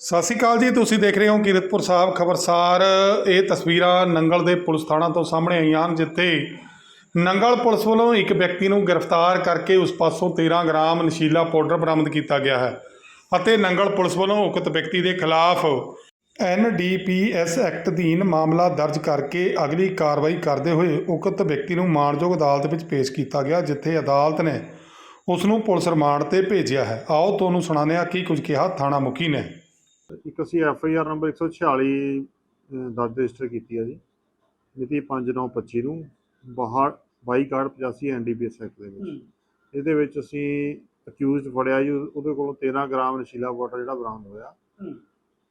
ਸਤਿ ਸ਼੍ਰੀ ਅਕਾਲ ਜੀ, ਤੁਸੀਂ ਦੇਖ ਰਹੇ ਹੋ ਕੀਰਤਪੁਰ ਸਾਹਿਬ ਖਬਰਸਾਰ। ਇਹ ਤਸਵੀਰਾਂ ਨੰਗਲ ਦੇ ਪੁਲਿਸ ਥਾਣਾ ਤੋਂ ਸਾਹਮਣੇ ਆਈਆਂ ਹਨ, ਜਿੱਥੇ ਨੰਗਲ ਪੁਲਿਸ ਵੱਲੋਂ ਇੱਕ ਵਿਅਕਤੀ ਨੂੰ ਗ੍ਰਿਫਤਾਰ ਕਰਕੇ ਉਸ ਪਾਸੋਂ 13 ਗ੍ਰਾਮ ਨਸ਼ੀਲਾ ਪਾਊਡਰ ਬਰਾਮਦ ਕੀਤਾ ਗਿਆ ਹੈ ਅਤੇ ਨੰਗਲ ਪੁਲਿਸ ਵੱਲੋਂ ਉਕਤ ਵਿਅਕਤੀ ਦੇ ਖਿਲਾਫ ਐਨਡੀਪੀਐਸ ਐਕਟ ਅਧੀਨ ਮਾਮਲਾ ਦਰਜ ਕਰਕੇ ਅਗਲੀ ਕਾਰਵਾਈ ਕਰਦੇ ਹੋਏ ਉਕਤ ਵਿਅਕਤੀ ਨੂੰ ਮਾਣਯੋਗ ਅਦਾਲਤ ਵਿੱਚ ਪੇਸ਼ ਕੀਤਾ ਗਿਆ, ਜਿੱਥੇ ਅਦਾਲਤ ਨੇ ਉਸ ਨੂੰ ਪੁਲਿਸ ਰਿਮਾਂਡ ਤੇ ਭੇਜਿਆ ਹੈ। ਆਓ ਤੁਹਾਨੂੰ ਸੁਣਾਉਂਦੇ ਹਾਂ ਕੀ ਕੁਝ ਕਿਹਾ ਥਾਣਾ ਮੁਖੀ ਨੇ। ਇੱਕ ਅਸੀਂ ਐਫ ਆਈ ਆਰ ਨੰਬਰ 146 ਅਹ, ਦਰਜ ਰਜਿਸਟਰ ਕੀਤੀ ਹੈ ਜੀ। ਮਿਤੀ 5925 ਨੂੰ 62 22 85 ਐਨਡੀਪੀਐਸ ਐਕਟ ਦੇ ਵਿੱਚ। ਇਹਦੇ ਵਿੱਚ ਅਸੀਂ ਅਕਿਊਜ਼ਡ ਫੜਿਆ ਜੀ ਉਹ- ਉਹਦੇ ਕੋਲੋਂ 13 ਗ੍ਰਾਮ ਨਸ਼ੀਲਾ ਵਾਟਰ ਜਿਹੜਾ ਬਰਾਮਦ ਹੋਇਆ।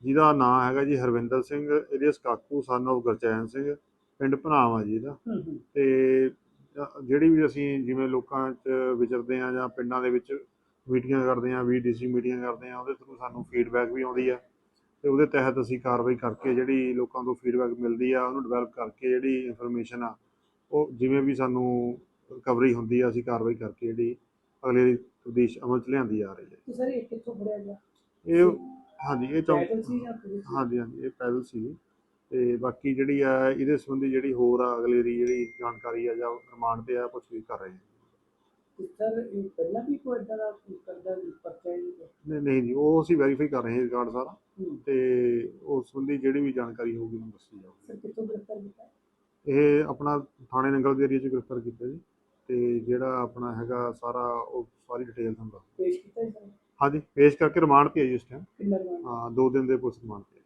ਜਿਹਦਾ ਨਾਮ ਹੈਗਾ ਜੀ Harvinder Singh alias Kaku son of Gurchain Singh ਪਿੰਡ ਭਨਾਵਾ ਜੀ ਦਾ ਤੇ ਜਿਹੜੀ ਵੀ ਅਸੀਂ ਜਿਵੇਂ ਲੋਕਾਂ 'ਚ ਵਿਚਰਦੇ ਆ ਜਾਂ ਪਿੰਡਾਂ ਦੇ ਵਿੱਚ ਮੀਟਿੰਗਾਂ ਕਰਦੇ ਆ ਵੀਡੀਸੀ ਮੀਟਿੰਗਾਂ ਕਰਦੇ ਆ ਉਹਦੇ ਥਰੂ ਸਾਨੂੰ ਫੀਡਬੈਕ ਵੀ ਆਉਂਦੀ ਆ। ਤੇ ਉਹਦੇ ਤਹਿਤ ਅਸੀਂ ਕਾਰਵਾਈ ਕਰਕੇ ਜਿਹੜੀ ਲੋਕਾਂ ਤੋਂ ਫੀਡਬੈਕ ਮਿਲਦੀ ਆ ਉਹਨੂੰ ਡਿਵੈਲਪ ਕਰਕੇ ਜਿਹੜੀ ਇਨਫੋਰਮੇਸ਼ਨ ਆ ਉਹ ਜਿਵੇਂ ਵੀ ਸਾਨੂੰ ਰਿਕਵਰੀ ਹੁੰਦੀ ਆ ਅਸੀਂ ਕਾਰਵਾਈ ਕਰਕੇ ਜਿਹੜੀ ਅਗਲੇ ਉਦੇਸ਼ ਅਮਲ 'ਚ ਲਿਆਂਦੀ ਜਾ ਰਹੀ ਹੈ। ਸਰ ਇਹ ਕਿੱਥੋਂ ਫੜਿਆ ਗਿਆ? ਇਹ ਹਾਂਜੀ ਇਹ ਚੌਂਕ? ਹਾਂਜੀ ਹਾਂਜੀ ਇਹ ਪੈਦਲ ਸੀ। ਤੇ ਬਾਕੀ ਜਿਹੜੀ ਆ ਇਹਦੇ ਸੰਬੰਧੀ ਜਿਹੜੀ ਹੋਰ ਆ ਅਗਲੇ ਦੀ ਜਿਹੜੀ ਜਾਣਕਾਰੀ ਆ ਜਾਂ ਰਿਮਾਂਡ ਤੇ ਆ ਪੁੱਛਗਿੱਛ ਕਰ ਰਹੇ ਹਾਂ। ਸਰ ਇਹ ਪਹਿਲਾਂ ਵੀ ਕੋਈ ਇਦਾਂ ਦਾ ਕੋਈ ਕਰਦਾ ਵੀ ਪਰਚਾ ਹੀ ਨਹੀਂ ਨਹੀਂ ਨਹੀਂ ਜੀ ਉਹ ਅਸੀਂ ਵੈਰੀਫਾਈ ਕਰ ਰਹੇ ਹਾਂ ਰਿਕਾਰਡ ਸਾਰਾ। ਹੂੰ। ਤੇ ਉਸ ਸੰਬੰਧੀ ਜਿਹੜੀ ਵੀ ਜਾਣਕਾਰੀ ਹੋਊਗੀ ਉਹਨੂੰ ਦੱਸੀ ਜਾਊਗੀ। ਸਰ ਕਿੱਥੋਂ ਗ੍ਰਿਫਤਾਰ ਕੀਤਾ ਇਹ ਆਪਣਾ ਥਾਣੇ ਨੰਗਲ ਦੇ ਏਰੀਆ 'ਚ ਗ੍ਰਿਫਤਾਰ ਕੀਤਾ ਜੀ। ਤੇ ਜਿਹੜਾ ਆਪਣਾ ਹੈਗਾ ਸਾਰਾ ਉਹ ਸਾਰੀ ਡਿਟੇਲ ਤੁਹਾਨੂੰ ਦੱਸ ਪੇਸ਼ ਕੀਤਾ ਹਾਂਜੀ ਪੇਸ਼ ਕਰਕੇ ਰਿਮਾਂਡ ਤੇ ਜੀ ਇਸ ਟਾਈਮ ਕਿੰਨਾ ਰਿਮਾਂਡ? ਦਿਨ ਦੇ ਪੁਲਿਸ ਰਿਮਾਂਡ ਤੇ ਹੈ।